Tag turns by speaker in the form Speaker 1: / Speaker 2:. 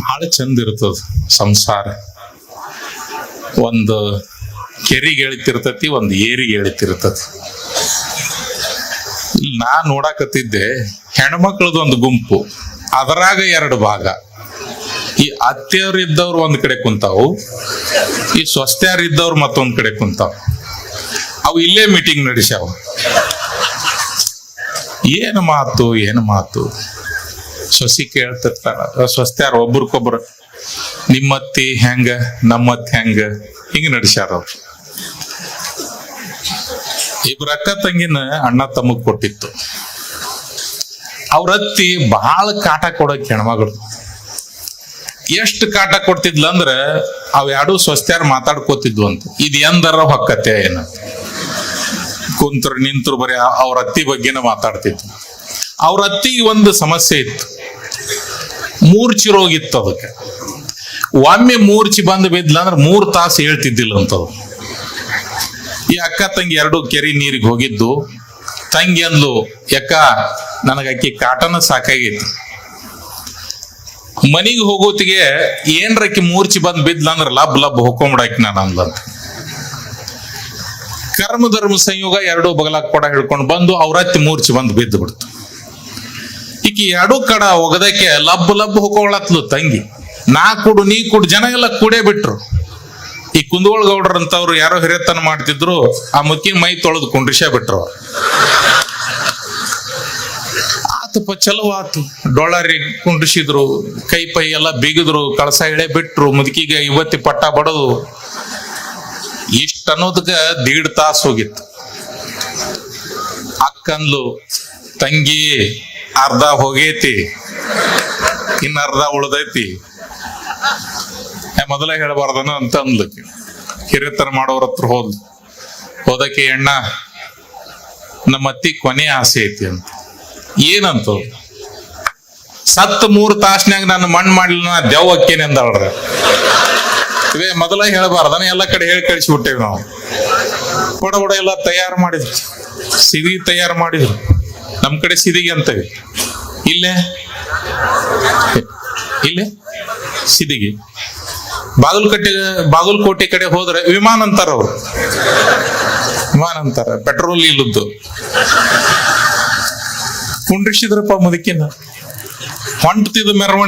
Speaker 1: ಬಹಳ ಚಂದ ಇರ್ತದ ಸಂಸಾರ. ಒಂದು ಕೆರಿಗೆ ಎಳಿತಿರ್ತತಿ, ಒಂದು ಏರಿಗೆ ಎಳಿತಿರ್ತತಿ. ನಾ ನೋಡಾಕತ್ತಿದ್ದೆ ಹೆಣ್ಮಕ್ಳದೊಂದು ಗುಂಪು, ಅದರಾಗ ಎರಡು ಭಾಗ. ಈ ಅತ್ತೆಯವ್ರು ಇದ್ದವ್ರು ಒಂದ್ ಕಡೆ ಕುಂತಾವು, ಈ ಸ್ವಸ್ತ್ಯಾರು ಇದ್ದವ್ರು ಮತ್ತೊಂದ್ ಕಡೆ ಕುಂತಾವ್. ಅವು ಇಲ್ಲೇ ಮೀಟಿಂಗ್ ನಡೆಸ್ಯಾವ. ಏನು ಮಾತು ಏನು ಮಾತು? ಸೊಸಿ ಕೇಳ್ತಿರ್ತಾರ ಸ್ವಸ್ತ್ಯಾರ ಒಬ್ರಿಗೊಬ್ರು ನಿಮ್ಮತ್ತಿ ಹೆಂಗ, ನಮ್ಮತ್ತಿ ಹೆಂಗ? ಹಿಂಗ ನಡೆಸ್ಯಾರ ಅವ್ರು. ಇಬ್ರ ಅಕ್ಕ ತಂಗಿನ ಅಣ್ಣ ತಮ್ಮಗ್ ಕೊಟ್ಟಿತ್ತು. ಅವ್ರ ಅತ್ತಿ ಬಹಳ ಕಾಟ ಕೊಡೋ ಹೆಣ್ಮಗಳು. ಎಷ್ಟು ಕಾಟ ಕೊಡ್ತಿದ್ಲ ಅಂದ್ರ ಅವ್ ಎರಡು ಸ್ವಸ್ತ್ಯಾರ ಮಾತಾಡ್ಕೋತಿದ್ವು ಅಂತ. ಇದ್ ಎಂದರ ಹೊಕ್ಕತೆ ಏನ? ಕುಂತ್ರ ನಿಂತ್ರು ಬರೀ ಅವ್ರ ಅತ್ತಿ ಬಗ್ಗೆನ ಮಾತಾಡ್ತಿದ್ವು ಅವ್ರ ಅತ್ತಿಗೆ ಒಂದು ಸಮಸ್ಯೆ ಇತ್ತು. ಮೂರ್ಛಿ ರೋಗ ಇತ್ತು ಅದಕ್ಕೆ. ಒಮ್ಮೆ ಮೂರ್ಛಿ ಬಂದು ಬಿದ್ಲ ಅಂದ್ರೆ ಮೂರ್ ತಾಸು ಹೇಳ್ತಿದ್ದಿಲ್ಲ ಅಂತದು. ಈ ಅಕ್ಕ ತಂಗಿ ಎರಡು ಕೆರೆ ನೀರಿಗೆ ಹೋಗಿದ್ದು. ತಂಗಿ ಅಂದ್ಲು ನನಗ ಅಕ್ಕಿ ಕಾಟನ ಸಾಕಾಗಿತ್ತು ಮನಿಗೆ ಹೋಗೋತಿಗೆ ಏನ್ರಕ್ಕೆ ಮೂರ್ಛಿ ಬಂದ್ ಬಿದ್ಲ ಅಂದ್ರೆ ಲಬ್ ಲಬ್ ಹೊಕ್ಕೊಂಬಿಡಾಕಿ ನಾನು ಅಂದ್ಲಂತ ಕರ್ಮ ಧರ್ಮ ಸಂಯೋಗ ಎರಡು ಬಗಲಾಕ್ ಕೊಡ ಹಿಡ್ಕೊಂಡು ಬಂದು ಅವ್ರತ್ತಿ ಮೂರ್ಛಿ ಬಂದು ಬಿದ್ದು ಬಿಡ್ತು. ಈಕಿ ಎರಡು ಕಡ ಒಗದಕ್ಕೆ ಲಬ್ ಲಬ್ ಹೊಕ್ಕೊಳತ್ಲು ತಂಗಿ. ನಾ ಕುಡು, ನೀ ಕುಡು, ಜನ ಎಲ್ಲ ಕೂಡೇ ಬಿಟ್ರು. ಈ ಕುಂದಗೋಳ ಗೌಡ್ರ ಅಂತವ್ರು ಯಾರೋ ಹಿರಿಯತನ ಮಾಡ್ತಿದ್ರು, ಆ ಮುಕ್ಕಿ ಮೈ ತೊಳೆದು ಕುಂಡ್ರಿಸ ಬಿಟ್ರು. ಆತಪ್ಪ ಚಲೋ ಆತು. ಡೊಳ್ಳಾರಿ ಕುಂಡ್ರಿಸಿದ್ರು, ಕೈ ಪೈ ಎಲ್ಲ ಬಿಗಿದ್ರು, ಕಳಸ ಎಳೆ ಬಿಟ್ರು, ಮುದುಕಿಗೆ ಇವತ್ತಿ ಪಟ್ಟ ಬಡದು. ಇಷ್ಟ ಅನ್ನೋದಕ್ಕ ದೀಡ್ ತಾಸು ಹೋಗಿತ್ತು. ಅಕ್ಕಂದ್ಲು, ತಂಗಿ ಅರ್ಧ ಹೋಗೈತಿ, ಇನ್ನ ಅರ್ಧ ಉಳ್ದೈತಿ. ಮೊದಲ ಹೇಳಬಾರ್ದನ ಅಂತ ಅಂದ್ಲು ಕಿರಿತನ ಮಾಡೋರ ಹತ್ರ ಹೋದ್ ಹೋದಕ್ಕೆ ಎಣ್ಣ ನಮ್ಮ ಅತ್ತಿ ಕೊನೆ ಆಸೆ ಐತಿ ಅಂತ. ಏನಂತ? ಸತ್ ಮೂರ್ ತಾಸ್ನ್ಯಾಗ ನಾನು ಮಣ್ಣು ಮಾಡ್ಲಿಲ್ಲ, ನಾ ದೆವ್ ಅಕ್ಕೇನೆ ಅಂದಳ್ರ. ಇವೇ, ಮೊದಲ ಹೇಳಬಾರ್ದನ, ಎಲ್ಲ ಕಡೆ ಹೇಳಿ ಕಳಿಸ್ಬಿಟ್ಟೇವಿ ನಾವು. ಬಡ ಬಡ ಎಲ್ಲ ತಯಾರು ಮಾಡಿದ್ರು. ಸಿದಿ ತಯಾರು ಮಾಡಿದ್ರು. ನಮ್ ಕಡೆ ಸಿದಿಗೆ ಅಂತೇವೆ. ಇಲ್ಲೇ? ಇಲ್ಲೇ? ಸಿದಿಗೆ ಬಾಗಲಕೋಟೆ ಬಾಗಲಕೋಟೆ ಕಡೆ ಹೋದ್ರೆ ವಿಮಾನ ಅಂತಾರ ಅವ್ರು. ವಿಮಾನ ಅಂತಾರ ಪೆಟ್ರೋಲ್ ಇಲ್ಲದ್ದು. ಕುಂಡ್ರಿಸಿದ್ರಪ್ಪ ಮುದಕಿನ. ಹೊಂಟ್ತಿದ್ದ ಮೆರವಣಿಗೆ.